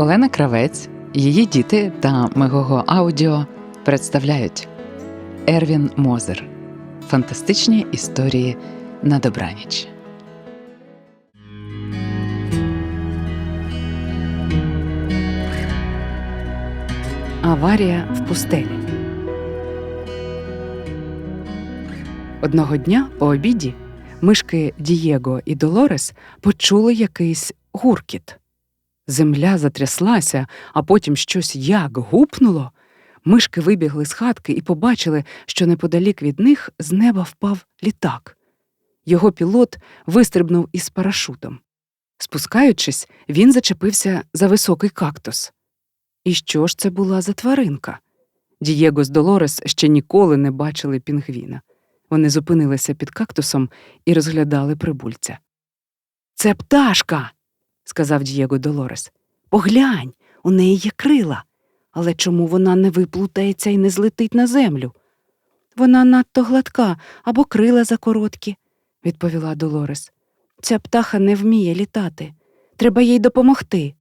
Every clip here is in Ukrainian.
Олена Кравець, її діти та Мегого Аудіо представляють Ервін Мозер. Фантастичні історії на добраніч. Аварія в пустелі. Одного дня по обіді мишки Дієго і Долорес почули якийсь гуркіт. Земля затряслася, а потім щось як гупнуло. Мишки вибігли з хатки і побачили, що неподалік від них з неба впав літак. Його пілот вистрибнув із парашутом. Спускаючись, він зачепився за високий кактус. І що ж це була за тваринка? Дієго з Долорес ще ніколи не бачили пінгвіна. Вони зупинилися під кактусом і розглядали прибульця. Це пташка, сказав Дієго Долорес. Поглянь, у неї є крила. Але чому вона не виплутається і не злетить на землю? Вона надто гладка або крила закороткі, відповіла Долорес. Ця птаха не вміє літати. Треба їй допомогти.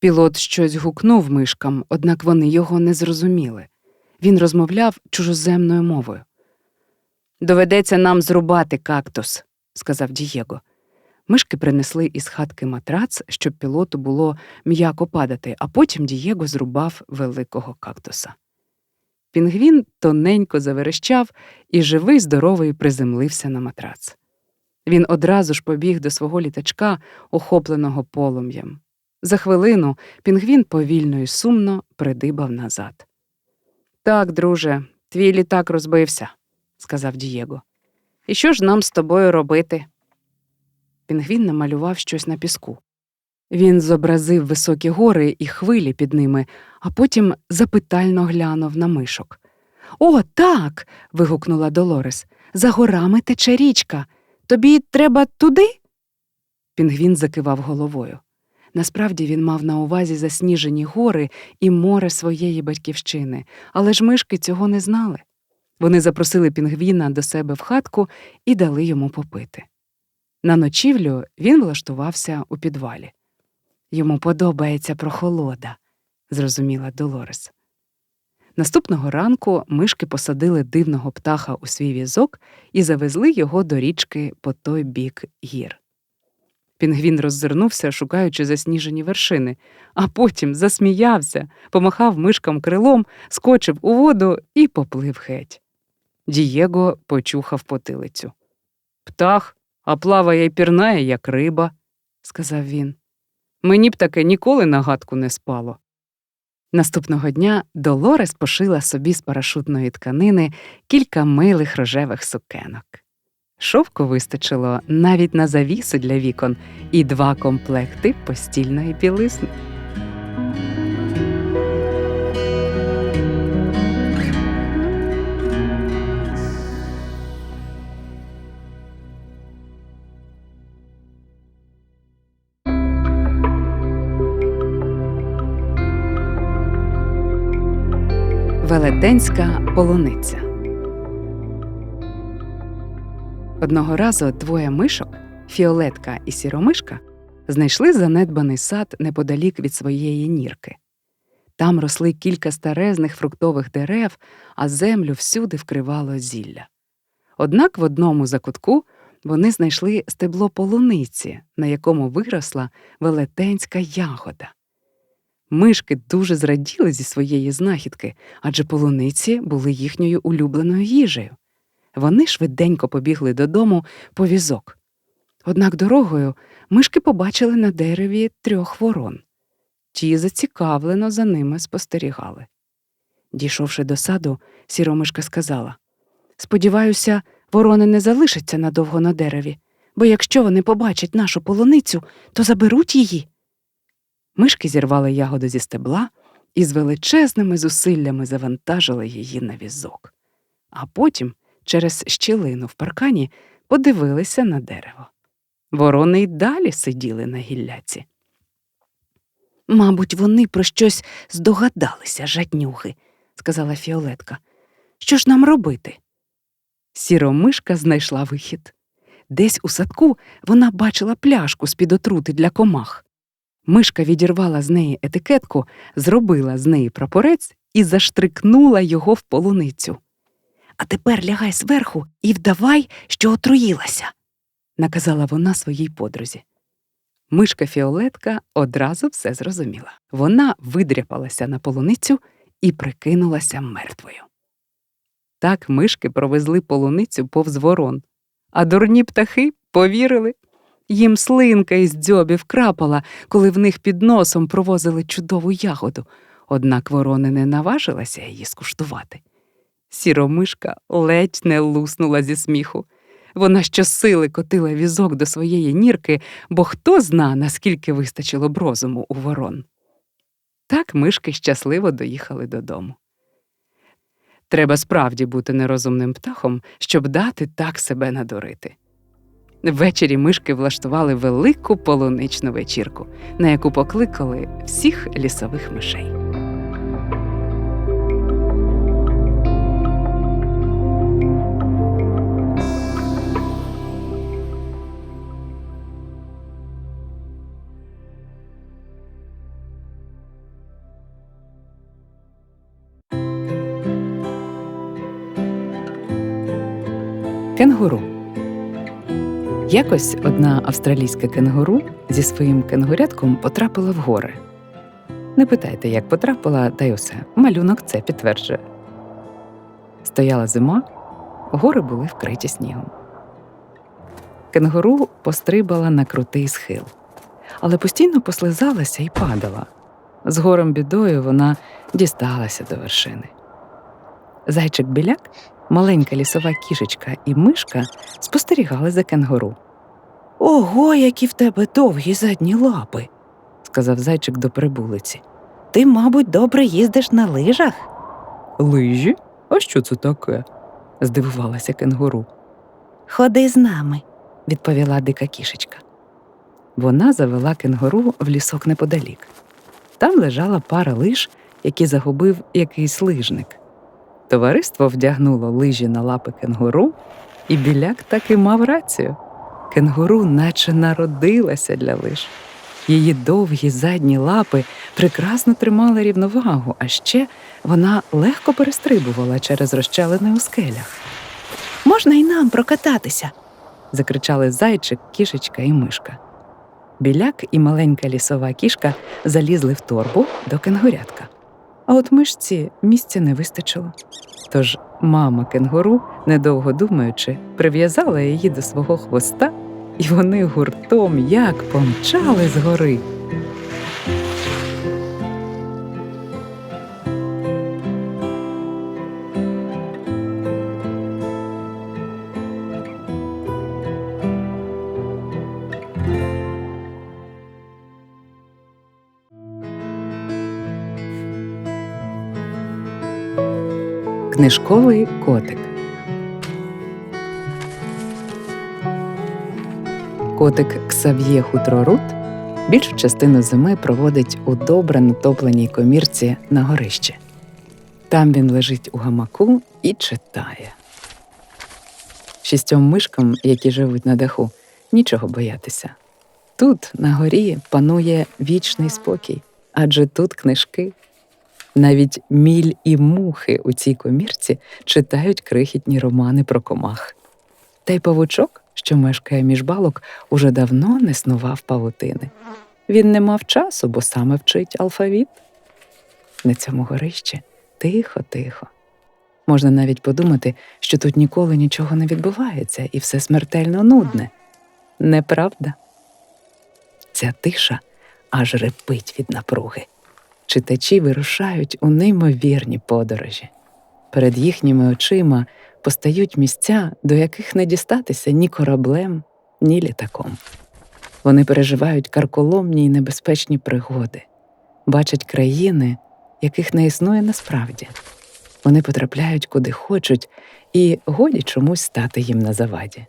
Пілот щось гукнув мишкам, однак вони його не зрозуміли. Він розмовляв чужоземною мовою. Доведеться нам зрубати кактус, сказав Дієго. Мишки принесли із хатки матрац, щоб пілоту було м'яко падати, а потім Дієго зрубав великого кактуса. Пінгвін тоненько заверещав і живий, здоровий приземлився на матрац. Він одразу ж побіг до свого літачка, охопленого полум'ям. За хвилину пінгвін повільно і сумно придибав назад. Так, друже, твій літак розбився, сказав Дієго. І що ж нам з тобою робити? Пінгвін намалював щось на піску. Він зобразив високі гори і хвилі під ними, а потім запитально глянув на мишок. О, так. вигукнула Долорес. За горами тече річка. Тобі треба туди? Пінгвін закивав головою. Насправді він мав на увазі засніжені гори і море своєї батьківщини, але ж мишки цього не знали. Вони запросили пінгвіна до себе в хатку і дали йому попити. На ночівлю він влаштувався у підвалі. Йому подобається прохолода, зрозуміла Долорес. Наступного ранку мишки посадили дивного птаха у свій візок і завезли його до річки по той бік гір. Пінгвін роззирнувся, шукаючи засніжені вершини, а потім засміявся, помахав мишкам крилом, скочив у воду і поплив геть. Дієго почухав потилицю. Птах, а плаває й пірнає, як риба, сказав він. Мені б таке ніколи на гадку не спало. Наступного дня Долорес пошила собі з парашутної тканини кілька милих рожевих сукенок. Шовку вистачило навіть на завісу для вікон і два комплекти постільної білизни. Велетенська полуниця. Одного разу двоє мишок, фіолетка і сіромишка, знайшли занедбаний сад неподалік від своєї нірки. Там росли кілька старезних фруктових дерев, а землю всюди вкривало зілля. Однак в одному закутку вони знайшли стебло полуниці, на якому виросла велетенська ягода. Мишки дуже зраділи зі своєї знахідки, адже полуниці були їхньою улюбленою їжею. Вони швиденько побігли додому по візок. Однак дорогою мишки побачили на дереві трьох ворон. Ті зацікавлено за ними спостерігали. Дійшовши до саду, сіромишка сказала Сподіваюся, ворони не залишаться надовго на дереві, бо якщо вони побачать нашу полуницю, то заберуть її. Мишки зірвали ягоду зі стебла і з величезними зусиллями завантажили її на візок. А потім, через щілину в паркані, подивилися на дерево. Ворони й далі сиділи на гілляці. Мабуть, вони про щось здогадалися, жаднюхи, сказала Фіолетка. Що ж нам робити? Сіромишка знайшла вихід. Десь у садку вона бачила пляшку з під отрути для комах. Мишка відірвала з неї етикетку, зробила з неї прапорець і заштрикнула його в полуницю. А тепер лягай зверху і вдавай, що отруїлася, наказала вона своїй подрузі. Мишка Фіолетка одразу все зрозуміла. Вона видряпалася на полуницю і прикинулася мертвою. Так мишки провезли полуницю повз ворон, а дурні птахи повірили. Їм слинка із дзьобів крапала, коли в них під носом провозили чудову ягоду, однак ворони не наважилася її скуштувати. Сіромишка ледь не луснула зі сміху. Вона щосили котила візок до своєї нірки, бо хто зна, наскільки вистачило б розуму у ворон. Так мишки щасливо доїхали додому. Треба справді бути нерозумним птахом, щоб дати так себе надурити. Ввечері мишки влаштували велику полуничну вечірку, на яку покликали всіх лісових мишей. Кенгуру. Якось одна австралійська кенгуру зі своїм кенгурятком потрапила в гори. Не питайте, як потрапила, та й усе. Малюнок це підтверджує. Стояла зима, гори були вкриті снігом. Кенгуру пострибала на крутий схил, але постійно послизалася і падала. З горем бідою вона дісталася до вершини. Зайчик біляк маленька лісова кішечка і мишка спостерігали за кенгуру. Ого, які в тебе довгі задні лапи, сказав зайчик до прибулиці. Ти, мабуть, добре їздиш на лижах? Лижі? А що це таке? здивувалася кенгуру. Ходи з нами, відповіла дика кішечка. Вона завела кенгуру в лісок неподалік. Там лежала пара лиж, які загубив якийсь лижник. Товариство вдягнуло лижі на лапи кенгуру, і біляк таки мав рацію. Кенгуру наче народилася для лиж. Її довгі задні лапи прекрасно тримали рівновагу, а ще вона легко перестрибувала через розчалини у скелях. Можна й нам прокататися. закричали зайчик, кішечка і мишка. Біляк і маленька лісова кішка залізли в торбу до кенгурятка. А от мишці місця не вистачило. Тож мама кенгуру, недовго думаючи, прив'язала її до свого хвоста, і вони гуртом як помчали з гори. Книжковий котик. Котик Ксав'є Хутрорут більшу частину зими проводить у добре натопленій комірці на горищі. Там він лежить у гамаку і читає. Шістьом мишкам, які живуть на даху, нічого боятися. Тут, на горі, панує вічний спокій, адже тут книжки. Навіть міль і мухи у цій комірці читають крихітні романи про комах. Та й павучок, що мешкає між балок, уже давно не снував павутини. Він не мав часу, бо саме вчить алфавіт. На цьому горищі тихо, тихо. Можна навіть подумати, що тут ніколи нічого не відбувається і все смертельно нудне. Неправда? Ця тиша аж репить від напруги читачі вирушають у неймовірні подорожі. Перед їхніми очима постають місця, до яких не дістатися ні кораблем, ні літаком. Вони переживають карколомні й небезпечні пригоди, бачать країни, яких не існує насправді. Вони потрапляють куди хочуть, і годі чомусь стати їм на заваді.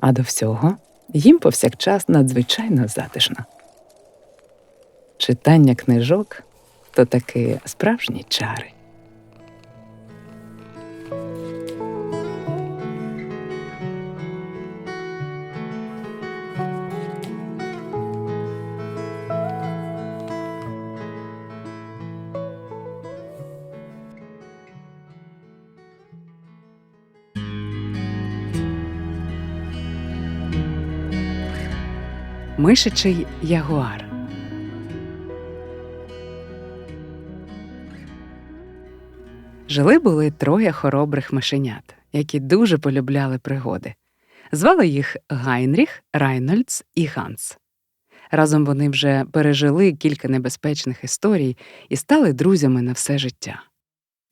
А до всього їм повсякчас надзвичайно затишно. Читання книжок то таки справжні чари. Мишачий ягуар. Жили були троє хоробрих мишенят, які дуже полюбляли пригоди. Звали їх Гайнріх, Райнольдс і Ганс. Разом вони вже пережили кілька небезпечних історій і стали друзями на все життя.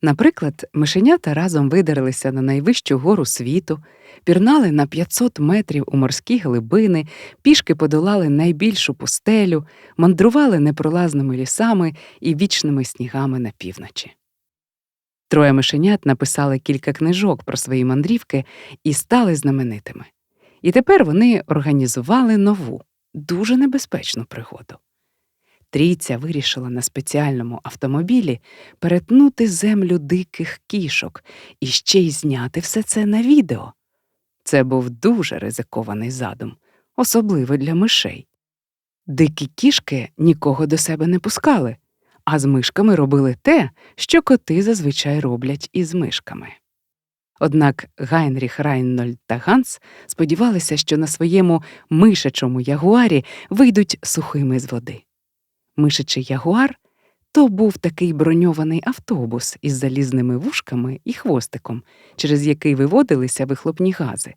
Наприклад, мишенята разом видерлися на найвищу гору світу, пірнали на 500 метрів у морські глибини, пішки подолали найбільшу пустелю, мандрували непролазними лісами і вічними снігами на півночі. Троє мишенят написали кілька книжок про свої мандрівки і стали знаменитими. І тепер вони організували нову, дуже небезпечну пригоду. Трійця вирішила на спеціальному автомобілі перетнути землю диких кішок і ще й зняти все це на відео. Це був дуже ризикований задум, особливо для мишей. Дикі кішки нікого до себе не пускали, а з мишками робили те, що коти зазвичай роблять із мишками. Однак Гайнріх Райнольд та Ганс сподівалися, що на своєму мишачому ягуарі вийдуть сухими з води. Мишачий ягуар то був такий броньований автобус із залізними вушками і хвостиком, через який виводилися вихлопні гази.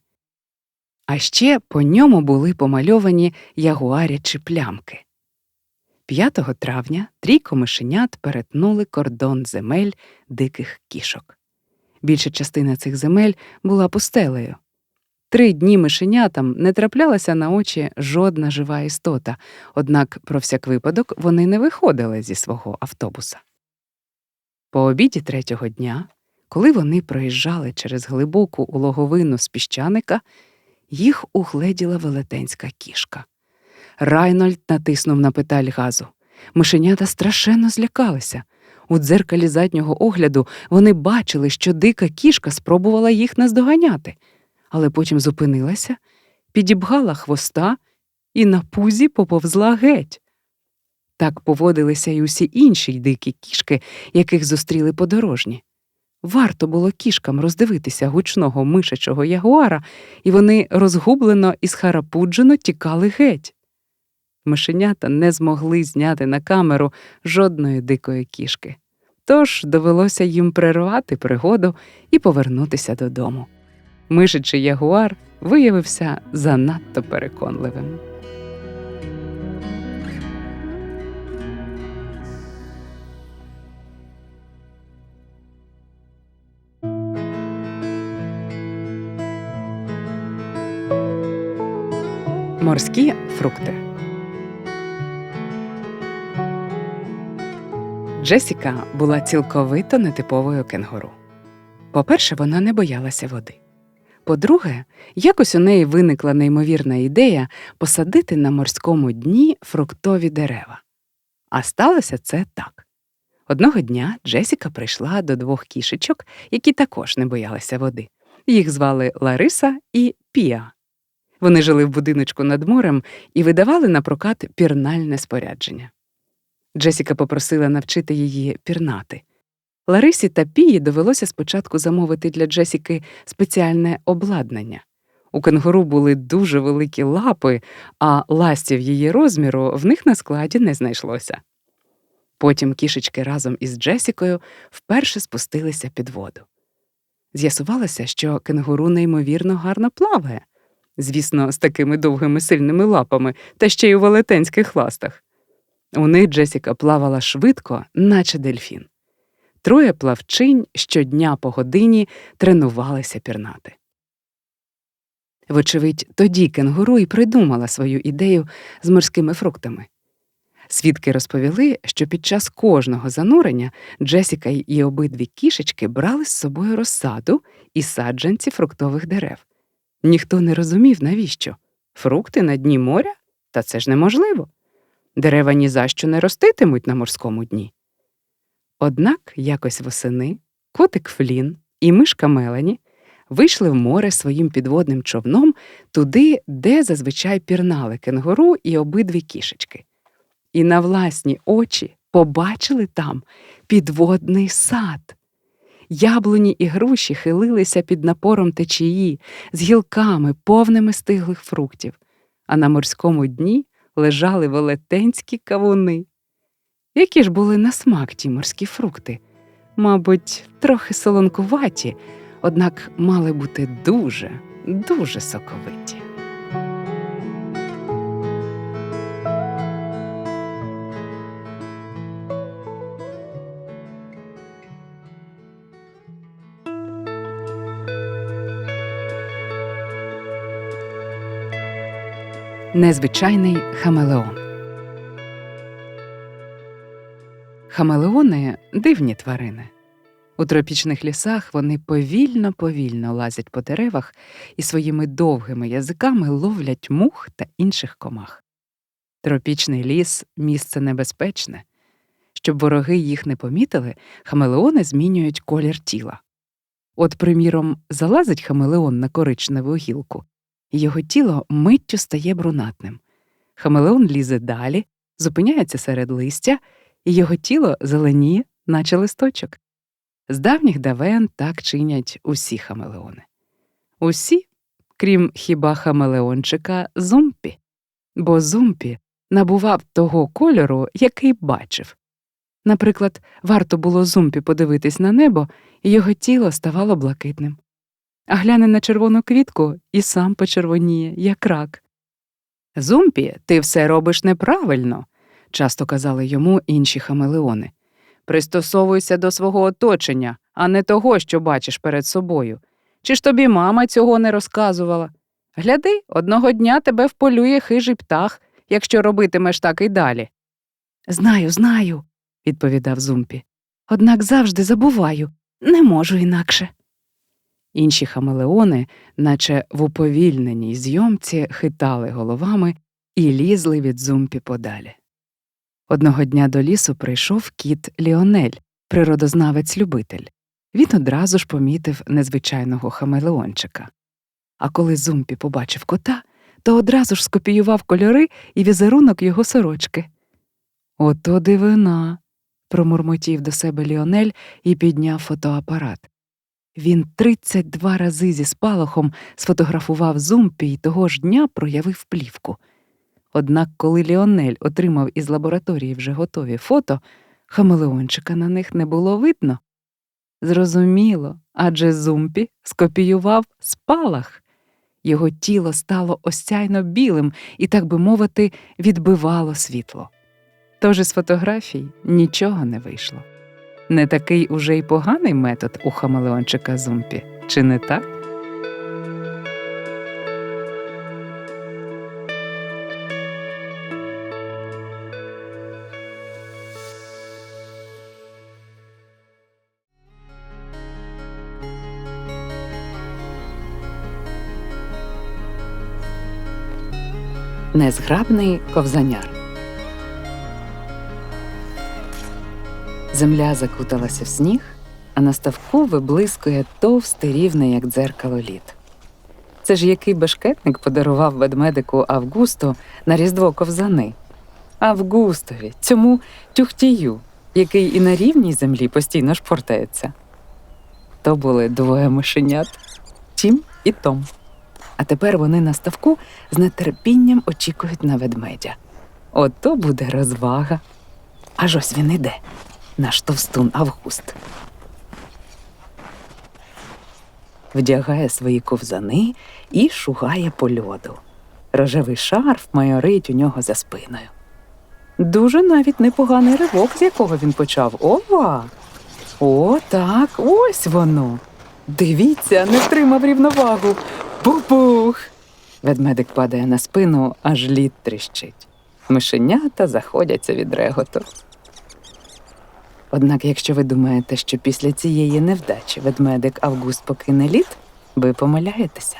А ще по ньому були помальовані ягуарячі плямки. 5 травня трійко мишенят перетнули кордон земель диких кішок. Більша частина цих земель була пустелею. Три дні мишенятам не траплялася на очі жодна жива істота, однак про всяк випадок вони не виходили зі свого автобуса. По обіді третього дня, коли вони проїжджали через глибоку улоговину з піщаника, їх угледіла велетенська кішка. Райнольд натиснув на педаль газу. Мишенята страшенно злякалися. У дзеркалі заднього огляду вони бачили, що дика кішка спробувала їх наздоганяти, але потім зупинилася, підібгала хвоста і на пузі поповзла геть. Так поводилися й усі інші дикі кішки, яких зустріли подорожні. Варто було кішкам роздивитися гучного мишачого ягуара, і вони розгублено і схарапуджено тікали геть. Мишенята не змогли зняти на камеру жодної дикої кішки. Тож довелося їм перервати пригоду і повернутися додому. Мишичий ягуар виявився занадто переконливим. Морські фрукти. Джесіка була цілковито нетиповою кенгуру. По-перше, вона не боялася води. По-друге, якось у неї виникла неймовірна ідея посадити на морському дні фруктові дерева. А сталося це так. Одного дня Джесіка прийшла до двох кішечок, які також не боялися води. Їх звали Лариса і Піа. Вони жили в будиночку над морем і видавали на прокат пірнальне спорядження. Джесіка попросила навчити її пірнати. Ларисі та Пії довелося спочатку замовити для Джесіки спеціальне обладнання. У кенгуру були дуже великі лапи, а ластів її розміру в них на складі не знайшлося. Потім кішечки разом із Джесікою вперше спустилися під воду. З'ясувалося, що кенгуру неймовірно гарно плаває, звісно, з такими довгими сильними лапами та ще й у велетенських ластах. У них Джесіка плавала швидко, наче дельфін. Троє плавчинь щодня по годині тренувалися пірнати. Вочевидь, тоді кенгуру і придумала свою ідею з морськими фруктами. Свідки розповіли, що під час кожного занурення Джесіка і обидві кішечки брали з собою розсаду і саджанці фруктових дерев. Ніхто не розумів, навіщо фрукти на дні моря? Та це ж неможливо. Дерева ні за що не роститимуть на морському дні. Однак якось восени котик Флін і мишка Мелані вийшли в море своїм підводним човном туди, де зазвичай пірнали кенгуру і обидві кішечки. І на власні очі побачили там підводний сад. Яблуні і груші хилилися під напором течії з гілками, повними стиглих фруктів, а на морському дні лежали велетенські кавуни. Які ж були на смак ті морські фрукти? Мабуть, трохи солонкуваті, однак мали бути дуже, дуже соковиті. Незвичайний хамелеон. Хамелеони дивні тварини. У тропічних лісах вони повільно-повільно лазять по деревах і своїми довгими язиками ловлять мух та інших комах. Тропічний ліс місце небезпечне. Щоб вороги їх не помітили, хамелеони змінюють колір тіла. От, приміром, залазить хамелеон на коричневу гілку, його тіло миттю стає брунатним. Хамелеон лізе далі, зупиняється серед листя, і його тіло зеленіє, наче листочок. З давніх давен так чинять усі хамелеони. Усі, крім хіба хамелеончика зумпі, бо зумпі набував того кольору, який бачив. Наприклад, варто було зумпі подивитись на небо, і його тіло ставало блакитним. А гляне на червону квітку і сам почервоніє, як рак. Зумпі, ти все робиш неправильно, часто казали йому інші хамелеони. Пристосовуйся до свого оточення, а не того, що бачиш перед собою. Чи ж тобі мама цього не розказувала? Гляди, одного дня тебе вполює хижий птах, якщо робитимеш так і далі. Знаю, знаю, відповідав Зумпі. Однак завжди забуваю, не можу інакше. Інші хамелеони, наче в уповільненій зйомці, хитали головами і лізли від зумпі подалі. Одного дня до лісу прийшов кіт Ліонель, природознавець-любитель. Він одразу ж помітив незвичайного хамелеончика. А коли зумпі побачив кота, то одразу ж скопіював кольори і візерунок його сорочки. Ото дивина, промурмотів до себе Ліонель і підняв фотоапарат. Він 32 рази зі спалахом сфотографував зумпі і того ж дня проявив плівку. Однак, коли Ліонель отримав із лабораторії вже готові фото, хамелеончика на них не було видно. Зрозуміло, адже зумпі скопіював спалах. Його тіло стало осяйно білим і, так би мовити, відбивало світло. Тож із фотографій нічого не вийшло. Не такий уже й поганий метод у хамелеончика зумпі, чи не так? Незграбний ковзаняр. Земля закуталася в сніг, а на ставку виблискує товстий рівний, як дзеркало лід. Це ж який бешкетник подарував ведмедику Августу на різдво ковзани. Августові, цьому тюхтію, який і на рівній землі постійно шпортається. То були двоє мишенят Тім і Том. А тепер вони на ставку з нетерпінням очікують на ведмедя. Ото буде розвага. Аж ось він іде, наш товстун Август. Вдягає свої ковзани і шугає по льоду. Рожевий шарф майорить у нього за спиною. Дуже навіть непоганий ривок, з якого він почав. Ова! О, так, ось воно. Дивіться, не втримав рівновагу. Бух-бух! Ведмедик падає на спину, аж лід тріщить. Мишенята заходяться від реготу. Однак, якщо ви думаєте, що після цієї невдачі ведмедик Август покине лід, ви помиляєтеся.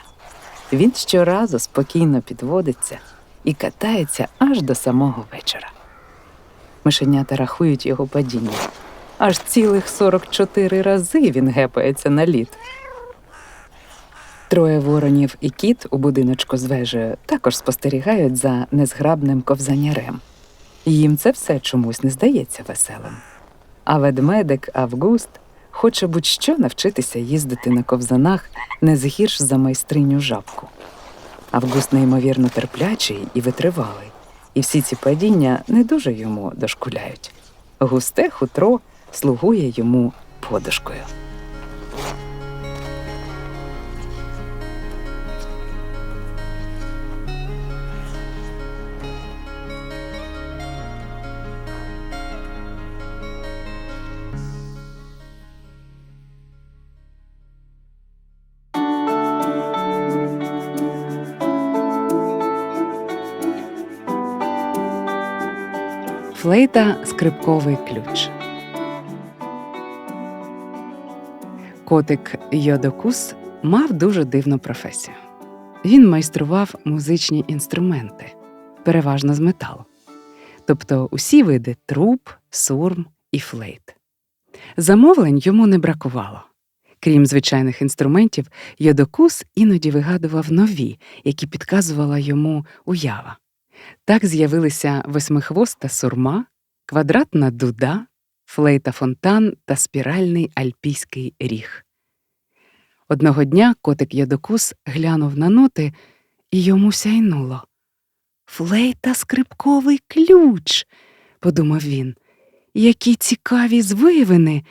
Він щоразу спокійно підводиться і катається аж до самого вечора. Мишенята рахують його падіння. Аж цілих 44 рази він гепається на лід. Троє воронів і кіт у будиночку з вежею також спостерігають за незграбним ковзанярем. Їм це все чомусь не здається веселим. А ведмедик Август хоче будь-що навчитися їздити на ковзанах не згірш за майстриню жабку. Август неймовірно терплячий і витривалий. і всі ці падіння не дуже йому дошкуляють. Густе хутро слугує йому подушкою. Флейта скрипковий ключ. Котик Йодокус мав дуже дивну професію. Він майстрував музичні інструменти, переважно з металу, тобто усі види труб, сурм і флейт. Замовлень йому не бракувало. Крім звичайних інструментів, Йодокус іноді вигадував нові, які підказувала йому уява. Так з'явилися восьмихвоста сурма, квадратна дуда, флейта фонтан та спіральний альпійський ріг. Одного дня котик Ядокус глянув на ноти, і йому сяйнуло. Флейта скрипковий ключ, подумав він. Які цікаві звивини.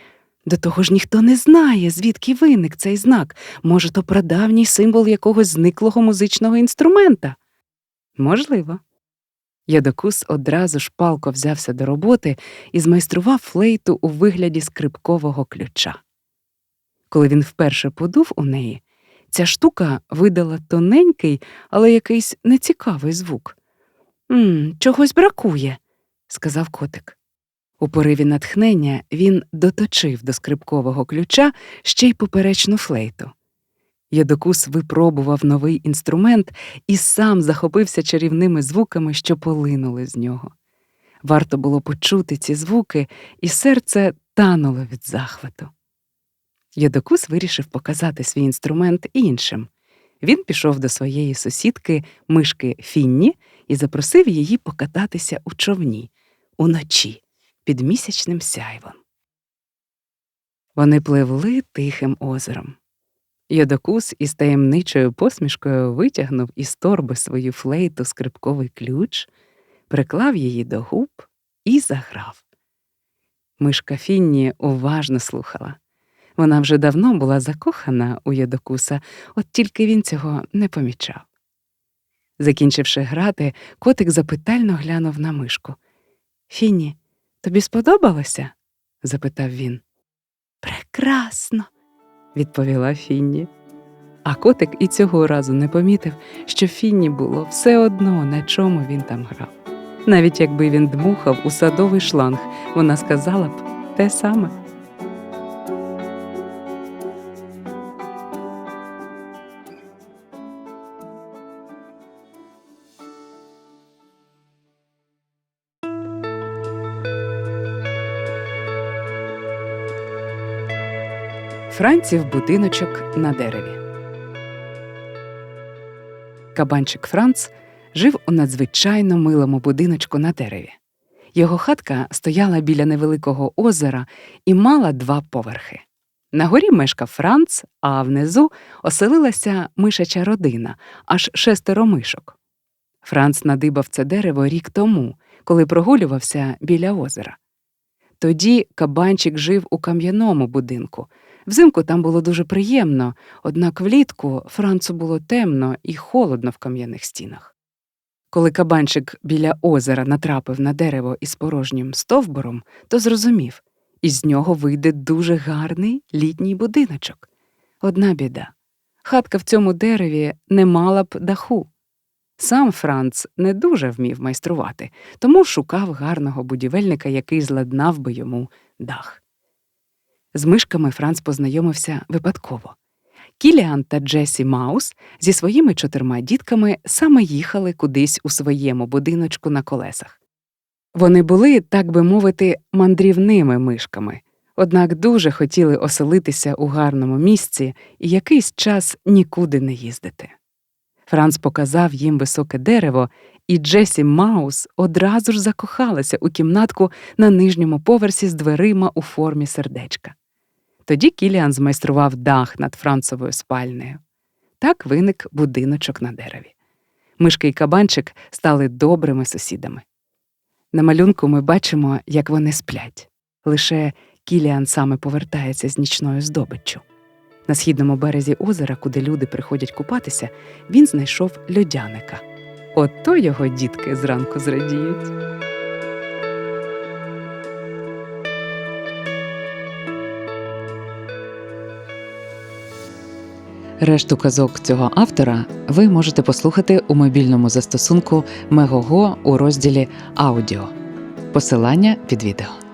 До того ж ніхто не знає, звідки виник цей знак. Може, то прадавній символ якогось зниклого музичного інструмента? Можливо. Ядокус одразу ж палко взявся до роботи і змайстрував флейту у вигляді скрипкового ключа. Коли він вперше подув у неї, ця штука видала тоненький, але якийсь нецікавий звук. «М, Чогось бракує, сказав котик. У пориві натхнення він доточив до скрипкового ключа ще й поперечну флейту. Ядокус випробував новий інструмент і сам захопився чарівними звуками, що полинули з нього. Варто було почути ці звуки, і серце тануло від захвату. Ядокус вирішив показати свій інструмент іншим. Він пішов до своєї сусідки, мишки Фінні, і запросив її покататися у човні уночі під місячним сяйвом. Вони пливли тихим озером. Йодокус із таємничою посмішкою витягнув із торби свою флейту скрипковий ключ, приклав її до губ і заграв. Мишка Фінні уважно слухала. Вона вже давно була закохана у Єдокуса, от тільки він цього не помічав. Закінчивши грати, котик запитально глянув на мишку. Фінні, тобі сподобалося? запитав він. Прекрасно, відповіла Фінні. А котик і цього разу не помітив, що Фінні було все одно, на чому він там грав. Навіть якби він дмухав у садовий шланг, вона сказала б те саме. Франців будиночок на дереві. Кабанчик Франц жив у надзвичайно милому будиночку на дереві. Його хатка стояла біля невеликого озера і мала два поверхи. На горі мешкав Франц, а внизу оселилася мишача родина, аж шестеро мишок. Франц надибав це дерево рік тому, коли прогулювався біля озера. Тоді кабанчик жив у кам'яному будинку. Взимку там було дуже приємно, однак влітку Францу було темно і холодно в кам'яних стінах. Коли кабанчик біля озера натрапив на дерево із порожнім стовбуром, то зрозумів із нього вийде дуже гарний літній будиночок. Одна біда хатка в цьому дереві не мала б даху. Сам Франц не дуже вмів майструвати, тому шукав гарного будівельника, який зладнав би йому дах. З мишками Франц познайомився випадково. Кіліан та Джесі Маус зі своїми чотирма дітками саме їхали кудись у своєму будиночку на колесах. Вони були, так би мовити, мандрівними мишками, однак дуже хотіли оселитися у гарному місці і якийсь час нікуди не їздити. Франц показав їм високе дерево, і Джесі Маус одразу ж закохалася у кімнатку на нижньому поверсі з дверима у формі сердечка. Тоді Кіліан змайстрував дах над Францовою спальнею. Так виник будиночок на дереві. Мишка і кабанчик стали добрими сусідами. На малюнку ми бачимо, як вони сплять. Лише Кіліан саме повертається з нічною здобиччю. На східному березі озера, куди люди приходять купатися, він знайшов льодяника. Ото його дітки зранку зрадіють. Решту казок цього автора ви можете послухати у мобільному застосунку Мегого у розділі Аудіо. Посилання під відео.